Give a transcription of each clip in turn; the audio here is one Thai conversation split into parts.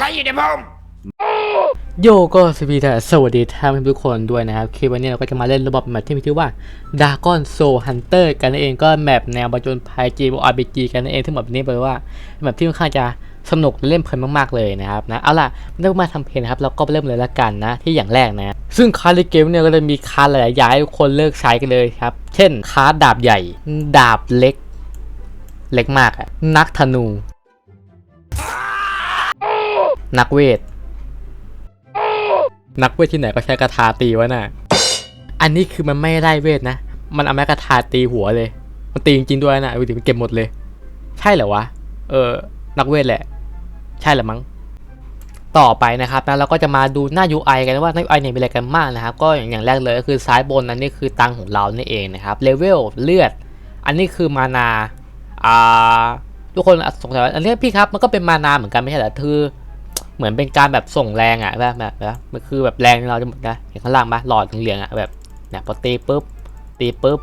ใครอยู่ในผมโยก็สวีดสวัสดีท่านทุกคนด้วยนะครับคลิปวันนี้เราก็จะมาเล่นระบบแมปที่มีชื่อว่า Dragon Soul Hunter กันนั่นเองก็แมปแนวประจนภัย JRPG กันนั่นเองที่งแบบนี้แปลว่าแมปที่ค่อนข้างจะสนุกเล่นเพลินมากๆเลยนะครับนะเอาล่ะไม่ต้องมาทำเพลงนะครับเราก็เริ่มเลยละกันนะที่อย่างแรกนะซึ่งคาร์ดเกมเนี่ยก็จะมีคาร์ดหลายๆอย่างให้คนเลิกใช้กันเลยครับ เช่นคาร์ดดาบใหญ่ ดาบเล็ก เล็กมากอะนักธนู นักเวท นักเวทที่ไหนก็ใช้กระทาตีวะน่ะ อันนี้คือมันไม่ได้เวทนะ มันเอาแม้กระทาตีหัวเลย มันตีจริงๆด้วยนะดูดิมันเก็บหมดเลย ใช่เหรอวะ เออ นักเวทแหละ ใช่แหละมั้ง ต่อไปนะครับนะเราก็จะมาดูหน้า UI กันว่าหน้า UI เนี่ยมีอะไรกันบ้างนะครับ ก็อย่างแรกเลยก็คือซ้ายบนนั้นนี่คือตังของเรานี่เองนะครับ เลเวลเลือด อันนี้คือมานา อ่าทุกคนสงสัยว่าอันนี้พี่ครับมันก็เป็นมานาเหมือนกันไม่ใช่เหรอคือ เหมือนเป็นการแบบส่งแรงอะแบบแบบแบบมันคือแบบแรงที่เราจะหมดนะเห็นข้างล่างปะหลอดเหลืองอะแบบเนี่ยพอตีปุ๊บตีปุ๊บ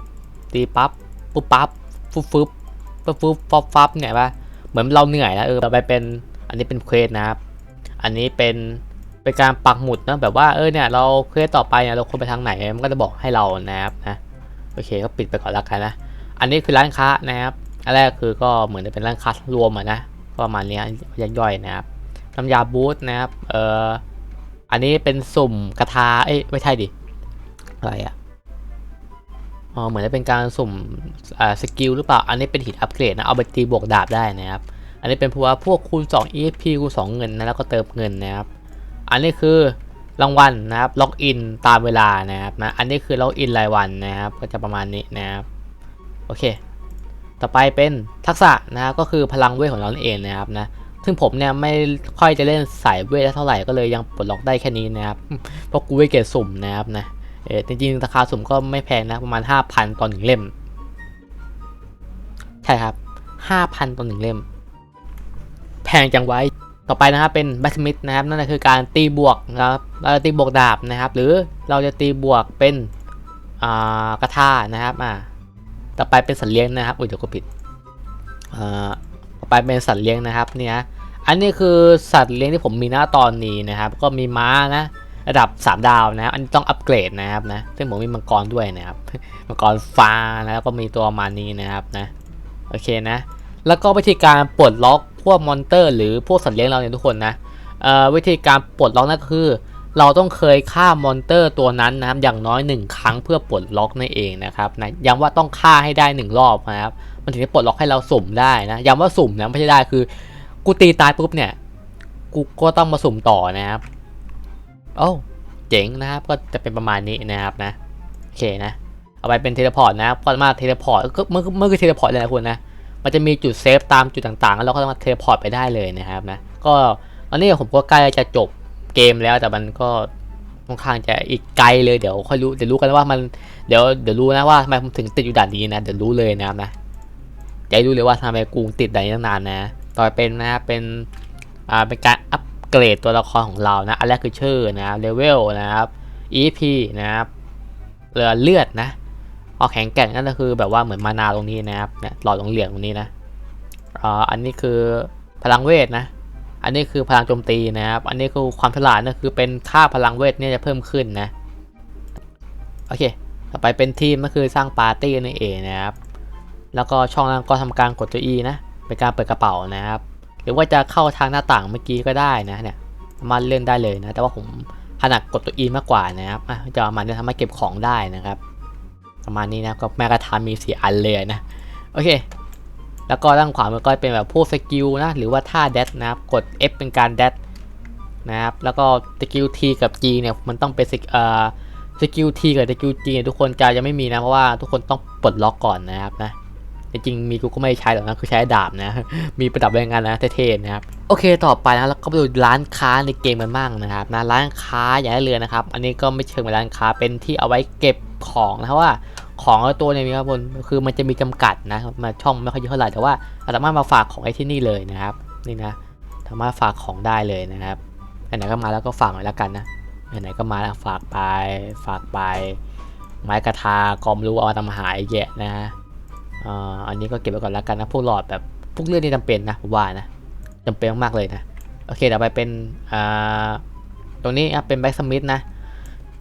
ตีปั๊บปุ๊บปั๊บฟุบฟุบปุ๊บฟุบฟับฟับเนี่ยปะเหมือนเราเหนื่อยนะเออต่อไปเป็นอันนี้เป็นเควสนะครับ อันนี้เป็นเป็นการปักหมุดนะแบบว่าเออเนี่ยเราเควสต่อไปเนี่ยเราควรไปทางไหนมันก็จะบอกให้เรานะครับนะโอเคก็ปิดไปก่อนล้วกันนะอันนี้คือร้านค้านะครับอันแรกคือก็เหมือนจะเป็นร้านค้ารวมอะนะก็ประมาณนี้ย่อยๆนะครับ น้ำยาบูทนะครับ เอ่อ อันนี้เป็นสุ่มกระทา เอ้ย ไม่ใช่ดิ อะไรอะอ๋อ เหมือนจะเป็นการสุ่ม อ่า สกิลหรือเปล่า อันนี้เป็นหินอัปเกรดนะ เอาไปตีบวกดาบได้นะครับ อันนี้เป็นเพราะว่าพวกคูณ 2 EXP คูณ 2 เงินนะ แล้วก็เติมเงินนะครับ อันนี้คือรางวัลนะครับ ล็อกอินตามเวลานะครับนะ อันนี้คือล็อกอินรายวันนะครับ ก็จะประมาณนี้นะครับ โอเค ต่อไปเป็นทักษะนะครับ ก็คือพลังเวทของเราเองนะครับนะ ซึ่งผมเนี่ยไม่ค่อยจะเล่นสายเวทเท่าไหร่ก็เลยยังปลดล็อกได้แค่นี้นะครับ เพราะกูเวทเกรดสุ่มนะครับนะ เออจริงๆราคาสุ่มก็ไม่แพงนะประมาณ 5,000ต่อหนึ่งเล่ม ใช่ครับ 5,000ต่อหนึ่งเล่ม แพงจังไว้ต่อไปนะครับเป็นแบทมิดนะครับนั่นคือการตีบวกนะครับเราจะตีบวกดาบนะครับ หรือเราจะตีบวกเป็นอ่ากระทานะครับอ่าต่อไปเป็นสัตว์เลี้ยงนะครับอุ้ยเดี๋ยวก็ผิดอ่าต่อไปเป็นสัตว์เลี้ยงนะครับเนี่ย อันนี้คือสัตว์เลี้ยงที่ผมมีหน้าตอนนี้นะครับ ก็มีม้านะระดับ 3 ดาวนะครับ อันนี้ต้องอัปเกรดนะครับนะซึ่งผมมีมังกรด้วยนะครับ มังกรฟ้านะแล้วก็มีตัวมานี้นะครับนะโอเคนะ แล้วก็วิธีการปลดล็อกพวกมอนเตอร์ หรือพวกสัตว์เลี้ยงเราเนี่ยทุกคนนะเอ่อวิธีการปลดล็อกนั่นก็คือ เราต้องเคยฆ่ามอนเตอร์ตัวนั้นนะครับอย่างน้อย 1 ครั้งเพื่อปลดล็อกนั่นเองนะครับนะย้ำว่าต้องฆ่าให้ได้ 1 รอบนะครับ มันถึงจะปลดล็อกให้เราสุ่มได้นะย้ำว่าสุ่มนะไม่ใช่ได้คือ กูตีตายปุ๊บเนี่ย กูก็ต้องมาสุ่มต่อนะครับ โอ้เจ๋งนะครับ ก็จะเป็นประมาณนี้นะครับนะ โอเคนะ เอาไปเป็นเทเลพอร์ตนะครับก็มาเทเลพอร์ตก็เมื่อเมื่อคือเทเลพอร์ตเลยนะคุณนะ มันจะมีจุดเซฟตามจุดต่างๆ แล้วเราก็สามารถเทเลพอร์ตไปได้เลยนะครับนะ ก็ตอนนี้ผมก็ใกล้จะจบเกมแล้วแต่มันก็ค่อนข้างจะอีกไกลเลยเดี๋ยวค่อยรู้เดี๋ยวรู้กันว่ามันเดี๋ยวเดี๋ยวรู้นะว่าทำไมผมถึงติดอยู่ด่านนี้นะเดี๋ยวรู้เลยนะครับนะจะรู้เลยว่าทำไมกูติดด่านนี้ตั้งนานนะ ต่อไปเป็นนะครับเป็นอ่าเป็นการอัปเกรดตัวละครของเรานะอันแรกคือชื่อนะครับเลเวลนะครับ EP นะครับเรือเลือดนะพอแข็งแกร่งนั่นก็คือแบบว่าเหมือนมานาตรงนี้นะครับเนี่ยหลอดเหลืองๆตรงนี้นะอ่าอันนี้คือพลังเวทนะ อันนี้คือพลังโจมตีนะครับ อันนี้คือความฉลาดนั่นคือเป็นค่าพลังเวทเนี่ยจะเพิ่มขึ้นนะ โอเค ต่อไปเป็นทีมก็คือสร้างปาร์ตี้นั่นเองนะครับ แล้วก็ช่องล่างก็ทำการกดตัว E นะ เป็นการเปิดกระเป๋านะครับ หรือว่าจะเข้าทางหน้าต่างเมื่อกี้ก็ได้นะเนี่ยสามารถเลื่อนได้เลยนะ แต่ว่าผมถนัดกดตัว E มากกว่านะครับจะมาเนี่ยทำให้เก็บของได้นะครับ ประมาณนี้นะก็แม้กระทั่งมีสีอันเลยนะโอเค แล้วก็ด้านขวามันก็เป็นแบบพวกสกิลนะหรือว่าท่าเดดนะครับกด F เป็นการเดดนะครับแล้วก็สกิล T กับ G เนี่ยมันต้องเป็นสกเอ่อสกิล T กับสกิล G เนี่ยทุกคนจะยังไม่มีนะเพราะว่าทุกคนต้องปลดล็อกก่อนนะครับนะ จริงมีกูก็ไม่ใช้หรอกนะคือใช้ดาบนะ มีประดับแรงงานนะเท่ๆนะครับโอเคต่อไปนะเราก็ไปดูร้านค้าในเกมกันบ้างนะครับนะร้านค้าอย่าให้เรือนะครับ อันนี้ก็ไม่เชิงเป็นร้านค้าเป็นที่เอาไว้เก็บของนะว่าของตัวเนี่ยมีครับบนคือมันจะมีจำกัดนะมาช่องไม่ค่อยเยอะเท่าไหร่แต่ว่าสามารถมาฝากของไอ้ที่นี่เลยนะครับนี่นะสามารถฝากของได้เลยนะครับไหนๆก็มาแล้วก็ฝากไว้แล้วกันนะไหนๆก็มาแล้วฝากไปฝากไป ไม้กระทากอมรู้เอามาทำหายแยะนะ อ่าอันนี้ก็เก็บไว้ก่อนแล้วกันนะพวกหลอดแบบพวกเลือดนี่จำเป็นนะผมว่านะจำเป็นมากๆเลยนะโอเคเดี๋ยวไปเป็นอ่าตรงนี้เป็นแบ็กสมิธนะ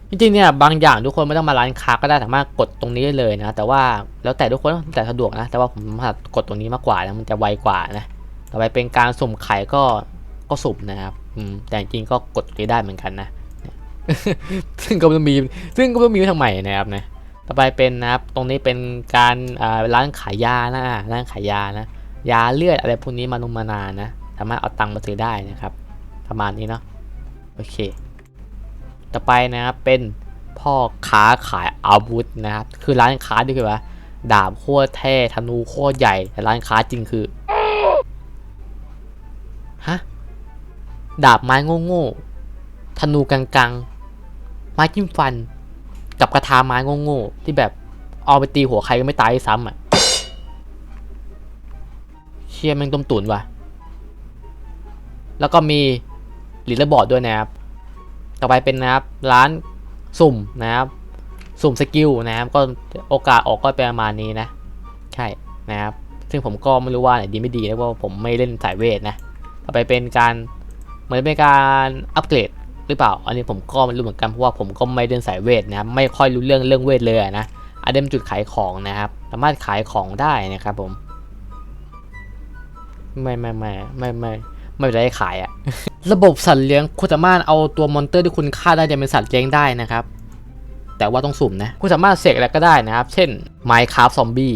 จริงๆเนี่ยบางอย่างทุกคนไม่ต้องมาร้านค้าก็ได้สามารถกดตรงนี้ได้เลยนะ แต่ว่าแล้วแต่ทุกคนแต่สะดวกนะ แต่ว่าผมถนัดกดตรงนี้มากกว่านะมันจะไวกว่านะต่อไปเป็นการสุ่มไข่ก็ก็สุ่มนะครับอืมแต่จริงๆก็กดตรงนี้ได้เหมือนกันนะซึ่งก็ไม่ต้องมีซึ่งก็ไม่ต้องมีไว้ทำไมนะครับนะ ต่อไปเป็นนะครับ ตรงนี้เป็นการร้านขายยานะร้านขายยานะ ยาเลือดอะไรพวกนี้มานุมานานะ สามารถเอาตังค์มาซื้อได้นะครับ ประมาณนี้เนาะ โอเค ต่อไปนะครับเป็นพ่อค้าขายอาวุธนะครับ คือร้านค้าที่คือว่าดาบโคตรเท่ธนูโคตรใหญ่ แต่ร้านค้าจริงคือ ฮะ ดาบไม้โง่ๆธนูกังๆ ไม้จิ้มฟัน กับกระทาไม้โง่ๆที่แบบเอาไปตีหัวใครก็ไม่ตายด้วยซ้ำอะเชี่ยแม่งต้มตุ๋นว่ะ แล้วก็มีลิลเลอร์บอร์ดด้วยนะครับ ต่อไปเป็นนะครับร้านสุ่มนะครับ สุ่มสกิลนะครับก็โอกาสออกก็เป็นประมาณนี้นะ ใช่นะครับ ซึ่งผมก็ไม่รู้ว่าไหนดีไม่ดีนะเพราะว่าผมไม่เล่นสายเวทนะ ต่อไปเป็นการเหมือนเป็นการอัปเกรด หรือเปล่า อันนี้ผมก็ไม่รู้เหมือนกันเพราะว่าผมก็ไม่เล่นสายเวทนะครับไม่ค่อยรู้เรื่องเรื่องเวทเลยนะอันนี้เป็นจุดขายของนะครับ สามารถขายของได้นะครับผมไม่ไม่ไม่ไม่ไม่ไม่เป็นไรขายอะระบบสัตว์เลี้ยงคุณสามารถเอาตัวมอนเตอร์ที่คุณฆ่าได้จะเป็นสัตว์เลี้ยงได้นะครับ แต่ว่าต้องสุ่มนะ คุณสามารถเสกอะไรก็ได้นะครับ เช่น Minecraft Zombie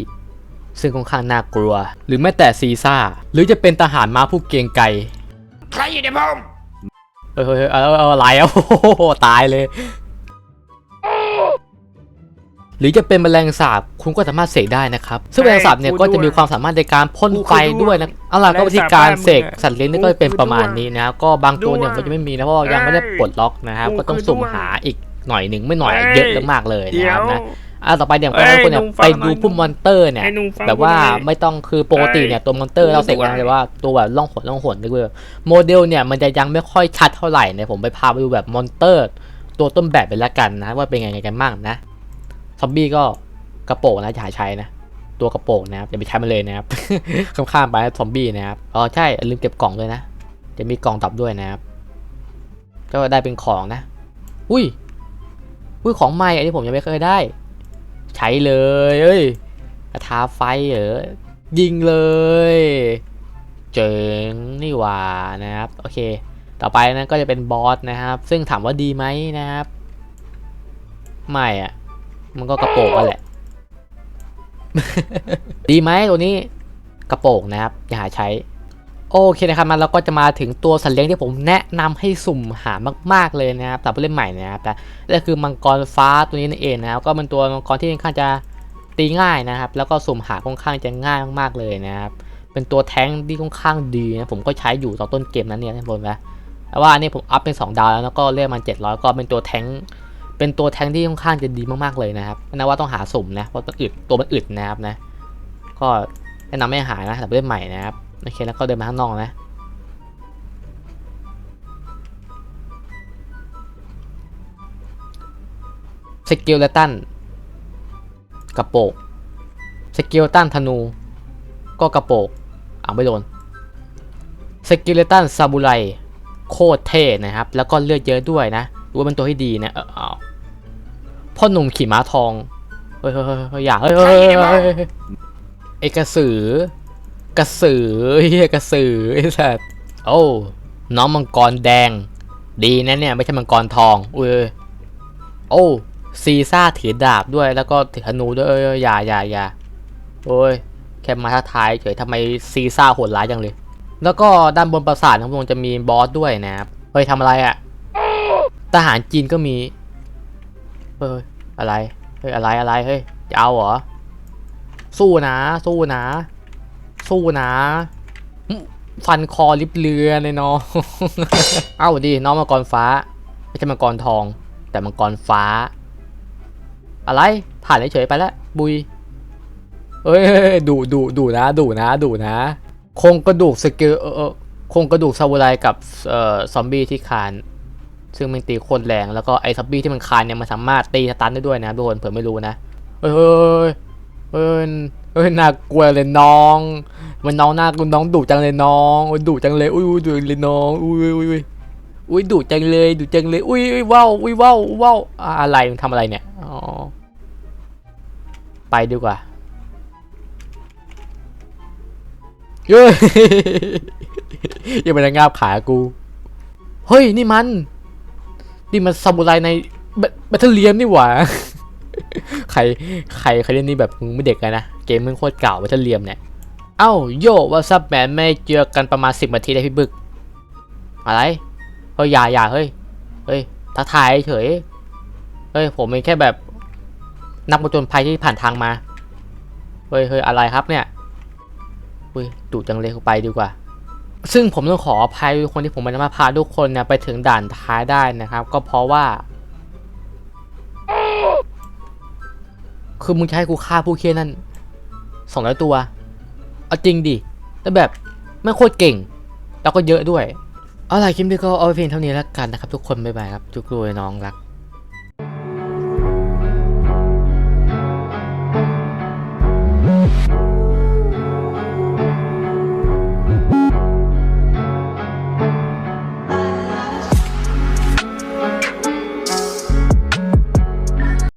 ซึ่งค่อนข้างน่ากลัว หรือแม้แต่ซีซ่า หรือจะเป็นทหารม้าผู้เกียงไกใครอยู่ในผม เฮ้ยเฮ้ยเฮ้ยเอเออไรอะโอ้โหตายเลย หรือจะเป็นแมลงสาบคุณก็สามารถเสกได้นะครับ ซึ่งแมลงสาบเนี่ยก็จะมีความสามารถในการพ่นไฟด้วยนะเอาล่ะก็วิธีการเสกสัตว์เลี้ยงนี่ก็เป็นประมาณนี้นะก็บางตัวเนี่ยมันจะไม่มีนะเพราะยังไม่ได้ปลดล็อกนะครับก็ต้องสุ่มหาอีกหน่อยหนึ่งไม่หน่อยเยอะมากเลยนะครับนะ อะต่อไปเดี๋ยวก็ให้คนเนี่ยไปดูพุ่มมอนเตอร์เนี่ยให้หนุ่มฟังแบบว่ากูหน่อยไม่ต้องคือปกติเนี่ยตัวมอนเตอร์เราเสกไว้แต่ว่าตัวแบบล่องหนล่องหนนี่คือโมเดลเนี่ยมันจะยังไม่ค่อยชัดเท่าไหร่เนี่ยผมไปพาไปดูแบบมอนเตอร์ ตัวต้นแบบไปแล้วกันนะว่าเป็นยังไงกันบ้างนะซอมบี้ก็กระโปรงนะอย่าใช้นะตัวกระโปรงนะครับอย่าไปใช้มันเลยนะครับข้ามๆไปซอมบี้นะครับอ๋อใช่อย่าลืมเก็บกล่องด้วยนะจะมีกล่องดับด้วยนะครับก็ได้เป็นของนะ อุ้ยอุ้ยของใหม่อันนี้ผมยังไม่เคยได้ ใช้เลยเอ้ยกระทาไฟเหรอยิงเลย เจ๋งนี่หว่านะครับโอเค ต่อไปนะก็จะเป็นบอสนะครับ ซึ่งถามว่าดีไหมนะครับ ไม่อะมันก็กระโปงกันแหละ ดีไหมตัวนี้กระโปงนะครับ อย่าหาใช้ โอเคนะครับมาเราก็จะมาถึงตัวสัตว์เลี้ยงที่ผมแนะนำให้สุ่มหามาก ๆเลยนะครับแต่ผู้เล่นใหม่นะครับแต่นั่นคือมังกรฟ้าตัวนี้นั่นเองนะครับก็เป็นตัวมังกรที่ค่อนข้างจะตีง่ายนะครับ แล้วก็สุ่มหาค่อนข้างจะง่ายมากๆเลยนะครับเป็นตัวแท้งที่ค่อนข้างดีนะผมก็ใช้อยู่ตอนต้นเกมนั้นเนี่ยท่านผู้ชมนะแต่ว่าอันนี้ผมอัพเป็น 2 ดาวแล้วแล้วก็เรียกมัน 700 ก็เป็นตัวแท้งเป็นตัวแท้งที่ค่อนข้างจะดีมากๆเลยนะครับไม่นะว่าต้องหาสุ่มนะเพราะตัวอึดตัวมันอึดนะครับนะก็แนะนำไม่หานะแต่ผู้เล่นใหม่นะครับ โอเคแล้วก็เดินมาข้างนอกนะสกิลเลตันกระโปกสกิลตันธนู ก็กระโปกอ่าไม่โดนสกิลเลตันซาบูไรโคตรเท่นะครับ แล้วก็เลือดเยอะด้วยนะดูว่าเป็นตัวที่ดีนะเออเอาพ่อหนุ่มขี่ม้าทองเฮ้ยเฮ้ยเฮ้ยอย่าเฮ้ยเฮ้ยเฮ้ยเอกสือ กระสือเฮียกระสือไอ้สัสโอ้น้องมังกรแดง ดีนะเนี่ย ไม่ใช่มังกรทองอุ้ยโอ้ซีซ่าถือดาบด้วยแล้วก็ถือธนูด้วยเอ้ยอย่าอย่าอย่าโอ้ยแค่มาท้าทายเฉยทำไมซีซ่าโหดร้ายจังเลย แล้วก็ด้านบนปราสาทของผมจะมีบอสด้วยนะครับเฮ้ยทำอะไรอะ่ะทหารจีนก็มีเฮ้ยอะไรเฮ้ยอะไรอะไรเฮ้ยจะเอาเหรอสู้นะสู้นะ สู้นะอื้อฟันคอลิบเรือเลยเนาะเอ้าดีน้องมังกรฟ้า ไม่ใช่มังกรทอง แต่มังกรฟ้า อะไร ผ่านเฉยๆไปแล้ว บุย เอ้ยดูดูดูนะ ดูนะ ดูนะโครงกระดูกสกิลเออเออโครงกระดูกซาบูไรกับเอ่อซอมบี้ที่คาน ซึ่งมันตีโคตรแรง แล้วก็ไอ้ซอมบี้ที่มันคานเนี่ยมันสามารถตีสตันได้ด้วยนะทุกคนเผื่อไม่รู้นะเฮ้ยเฮ้ยเฮ้ย เฮ้ยน่ากลัวเลยน้อง มันน้องน่ากลัวน้องดุจังเลยน้องโอ้ยดุจังเลยอุ้ยอุ้ยดุเลยน้องอุ้ยอุ้ยอุ้ยอุ้ยดุจังเลยดุจังเลยอุ้ยอุ้ยว้าวอุ้ยว้าวว้าวอะอะไรมันทำอะไรเนี่ยอ๋อไปดีกว่าเฮ้ยยังไม่ได้งาบขากู เฮ้ยนี่มัน นี่มันซามูไรในแบทเทิลเลียนนี่หว่า ใครใครใครเล่นนี่แบบมึงไม่เด็กเลยนะ เกมมึงโคตรเก่าแบทเทเลียมเนี่ย เอ้าโยว่าซับแมนไม่เจอกันประมาณสิบนาทีได้พี่บึก อะไร เฮ้ยอย่าอย่าเฮ้ย เฮ้ยทักทายเฉย เฮ้ยผมเป็นแค่แบบนักประจนภัยที่ผ่านทางมา เฮ้ยเฮ้ยอะไรครับเนี่ยอุ้ยดุจังเลยไปดีกว่า ซึ่งผมต้องขออภัยทุกคนที่ผมไม่ได้มาพาทุกคนเนี่ยไปถึงด่านท้ายได้นะครับ ก็เพราะว่าคือมึงจะให้กูฆ่าผู้เคียนั่น สองร้อยตัว เอาจริงดิแล้วแบบไม่โคตรเก่ง แล้วก็เยอะด้วย เอาล่ะคลิปนี้ก็เอาไปเพียงเท่านี้แล้วกันนะครับ ทุกคนบ๊ายบายครับจุกรวยน้องรัก